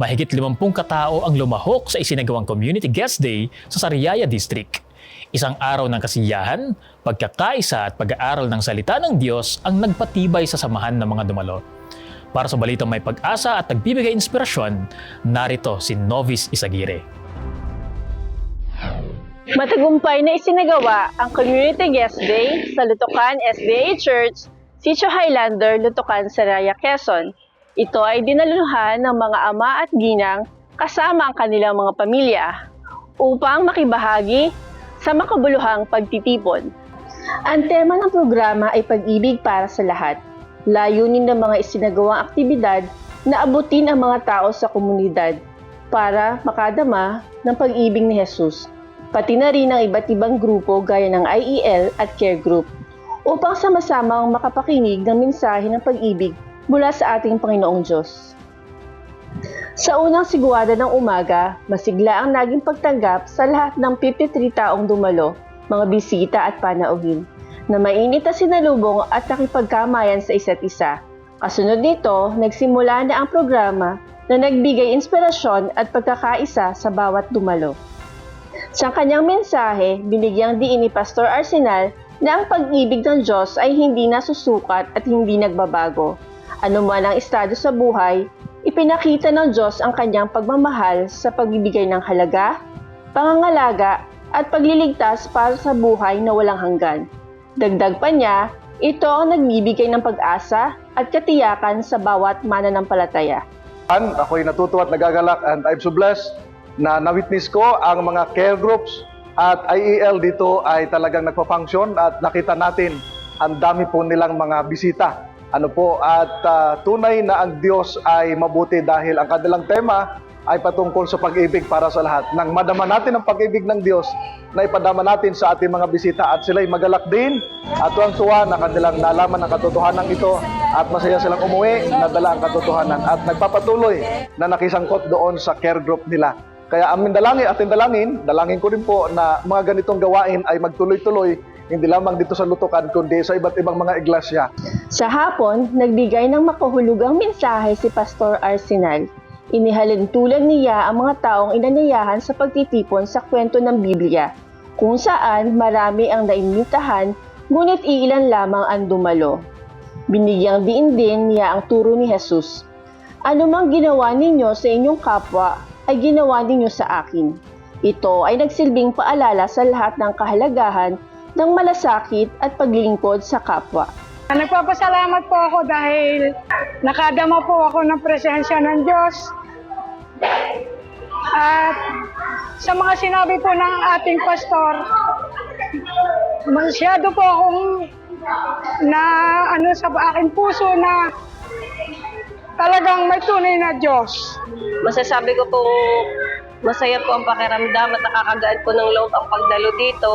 Mahigit 50 katao ang lumahok sa isinagawang Community Guest Day sa Sariaya District. Isang araw ng kasiyahan, pagkakaisa at pag-aaral ng salita ng Diyos ang nagpatibay sa samahan ng mga dumalo. Para sa balitang may pag-asa at nagbibigay inspirasyon, narito si Novice Isagire. Matagumpay na isinagawa ang Community Guest Day sa Lutukan SDA Church, Sitio Highlander, Lutukan, Saraya, Quezon. Ito ay dinaluhan ng mga ama at ginang kasama ang kanilang mga pamilya upang makibahagi sa makabuluhang pagtitipon. Ang tema ng programa ay pag-ibig para sa lahat. Layunin ng mga isinagawang aktibidad na abutin ang mga tao sa komunidad para makadama ng pag-ibig ni Jesus pati na rin ang iba't ibang grupo gaya ng IEL at care group upang sama-samang makapakinig ng mensahe ng pag-ibig mula sa ating Panginoong Diyos. Sa unang sigwada ng umaga, masigla ang naging pagtanggap sa lahat ng 53 taong dumalo, mga bisita at panauhin, na mainit na sinalubong at nakipagkamayan sa isa't isa. Kasunod nito, nagsimula na ang programa na nagbigay inspirasyon at pagkakaisa sa bawat dumalo. Sa kanyang mensahe, binigyang diin ni Pastor Arsenal na ang pag-ibig ng Diyos ay hindi nasusukat at hindi nagbabago. Ano man ang estado sa buhay, ipinakita ng Diyos ang kanyang pagmamahal sa pagbibigay ng halaga, pangangalaga, at pagliligtas para sa buhay na walang hanggan. Dagdag pa niya, ito ang nagbibigay ng pag-asa at katiyakan sa bawat mananampalataya. Ako'y natutuwa at nagagalak and I'm so blessed na na-witness ko ang mga care groups at IEL dito ay talagang nagpa-function at nakita natin ang dami po nilang mga bisita. Ano po at ah, tunay na ang Diyos ay mabuti dahil ang kanilang tema ay patungkol sa pag-ibig para sa lahat. Nang madama natin ang pag-ibig ng Diyos na ipadama natin sa ating mga bisita at sila'y magalak din at tuwang-tuwa na kanilang nalaman ang katotohanan ito at masaya silang umuwi, nadala ang katotohanan at nagpapatuloy na nakisangkot doon sa care group nila. Kaya amin dalangin, ating dalangin, dalangin ko rin po na mga ganitong gawain ay magtuloy-tuloy hindi lamang dito sa Lutukan kundi sa iba't ibang mga iglesia. Sa hapon, nagbigay ng makahulugang mensahe si Pastor Arsenal. Inihalin tulad niya ang mga taong inanayahan sa pagtitipon sa kwento ng Biblia, kung saan marami ang naimitahan ngunit iilan lamang ang dumalo. Binigyang diin din niya ang turo ni Jesus. Ano mang ginawa ninyo sa inyong kapwa ay ginawa ninyo sa akin. Ito ay nagsilbing paalala sa lahat ng kahalagahan ng malasakit at paglingkod sa kapwa. Nagpapasalamat po ako dahil nakadama po ako ng presensya ng Diyos. At sa mga sinabi po ng ating pastor, masyado po akong na ano sa aking puso na talagang may tunay na Diyos. masasabi ko pong masaya po ang pakiramdam at nakakagaan po ng loob ang pagdalo dito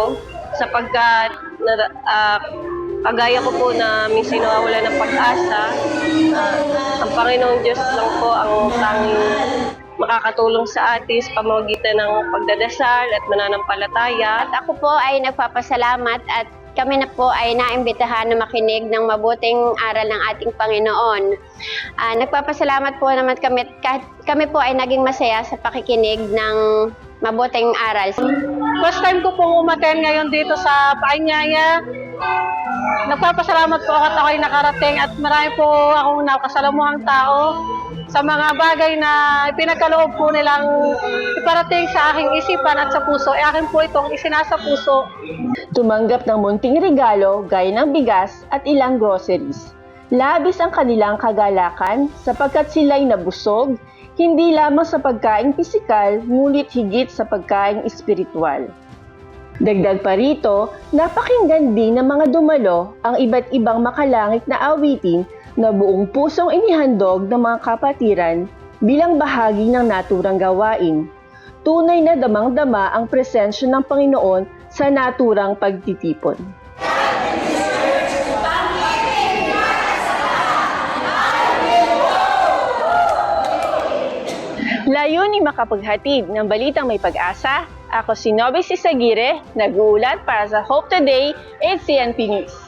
sapagkat na, ah, kagaya ko po na minsan nawawala ng pag-asa, ah, ang Panginoong Diyos lang po ang tanging makakatulong sa atin sa pamamagitan ng pagdadasal at mananampalataya. At ako po ay nagpapasalamat at kami na po ay naimbitahan na makinig ng mabuting aral ng ating Panginoon. Ah, nagpapasalamat po naman kami kahit kami po ay naging masaya sa pakikinig ng mabuting aral. First time ko pong umaten ngayon dito sa Paanyaya. Nagpapasalamat po ako at ako'y nakarating at marami po akong nakasalamuhang tao sa mga bagay na pinagkaloob po nilang iparating sa aking isipan at sa puso. E akin po itong isinasa puso. Tumanggap ng munting regalo gaya ng bigas at ilang groceries. Labis ang kanilang kagalakan sapagkat sila'y nabusog, hindi lamang sa pagkain pisikal, ngunit higit sa pagkain espiritual. Dagdag pa rito, napakinggan din ng mga dumalo ang iba't ibang makalangit na awitin na buong pusong inihandog ng mga kapatiran bilang bahagi ng naturang gawain. Tunay na damang-dama ang presensya ng Panginoon sa naturang pagtitipon. Layunin makapaghatid ng balitang may pag-asa, ako si Nobis Isagire, nag-uulat para sa Hope Today, 8 CNP News.